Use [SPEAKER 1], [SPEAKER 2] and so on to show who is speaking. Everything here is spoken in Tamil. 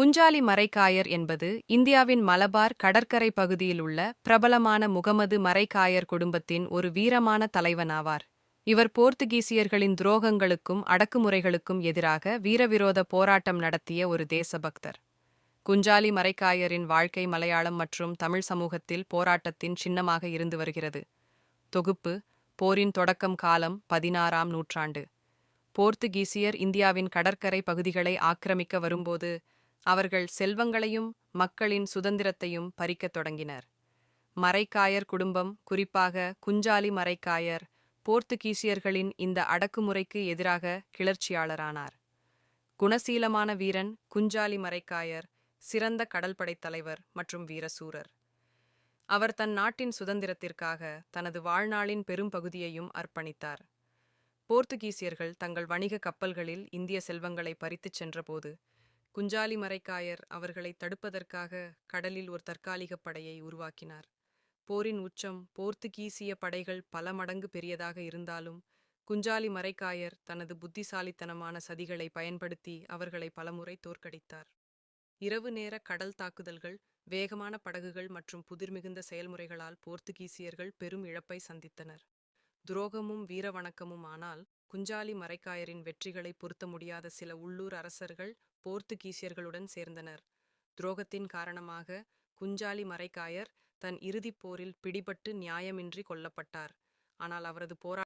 [SPEAKER 1] குஞ்சாலி மரைக்காயர் என்பது இந்தியாவின் மலபார் கடற்கரை பகுதியில் உள்ள பிரபலமான முகமது மரைக்காயர் குடும்பத்தின் ஒரு வீரமான தலைவனாவார். இவர் போர்த்துகீசியர்களின் துரோகங்களுக்கும் அடக்குமுறைகளுக்கும் எதிராக வீரவிரோத போராட்டம் நடத்திய ஒரு தேசபக்தர். குஞ்சாலி மரைக்காயரின் வாழ்க்கை மலையாளம் மற்றும் தமிழ் சமூகத்தில் போராட்டத்தின் சின்னமாக இருந்து வருகிறது. தொகுப்பு போரின் தொடக்கம் காலம் பதினாறாம் நூற்றாண்டு. போர்த்துகீசியர் இந்தியாவின் கடற்கரை பகுதிகளை ஆக்கிரமிக்க வரும்போது அவர்கள் செல்வங்களையும் மக்களின் சுதந்திரத்தையும் பறிக்கத் தொடங்கினர். மரைக்காயர் குடும்பம் குறிப்பாக குஞ்சாலி மரைக்காயர் போர்த்துகீசியர்களின் இந்த அடக்குமுறைக்கு எதிராக கிளர்ச்சியாளரானார். குணசீலமான வீரன் குஞ்சாலி மரைக்காயர் சிறந்த கடல்படைத் தலைவர் மற்றும் வீரசூரர். அவர் தன் நாட்டின் சுதந்திரத்திற்காக தனது வாழ்நாளின் பெரும் பகுதியையும் அர்ப்பணித்தார். போர்த்துகீசியர்கள் தங்கள் வணிக கப்பல்களில் இந்திய செல்வங்களை பறித்துச் சென்றபோது குஞ்சாலி மரைக்காயர் அவர்களை தடுப்பதற்காக கடலில் ஒரு தற்காலிக படையை உருவாக்கினார். போரின் உச்சம் போர்த்துகீசிய படைகள் பல மடங்கு பெரியதாக இருந்தாலும் குஞ்சாலி மரைக்காயர் தனது புத்திசாலித்தனமான சதிகளை பயன்படுத்தி அவர்களை பலமுறை தோற்கடித்தார். இரவு நேர கடல் தாக்குதல்கள் வேகமான படகுகள் மற்றும் புதிர்மிகுந்த செயல்முறைகளால் போர்த்துகீசியர்கள் பெரும் இழப்பை சந்தித்தனர். துரோகமும் வீரவணக்கமும் ஆனால் குஞ்சாலி மரைக்காயரின் வெற்றிகளை பொருத்த முடியாத சில உள்ளூர் அரசர்கள் போர்த்துகீசியர்களுடன் சேர்ந்தனர். துரோகத்தின் காரணமாக குஞ்சாலி மரைக்காயர் தன் இறுதிப் போரில் பிடிபட்டு நியாயமின்றி கொல்லப்பட்டார். ஆனால் அவரது போரா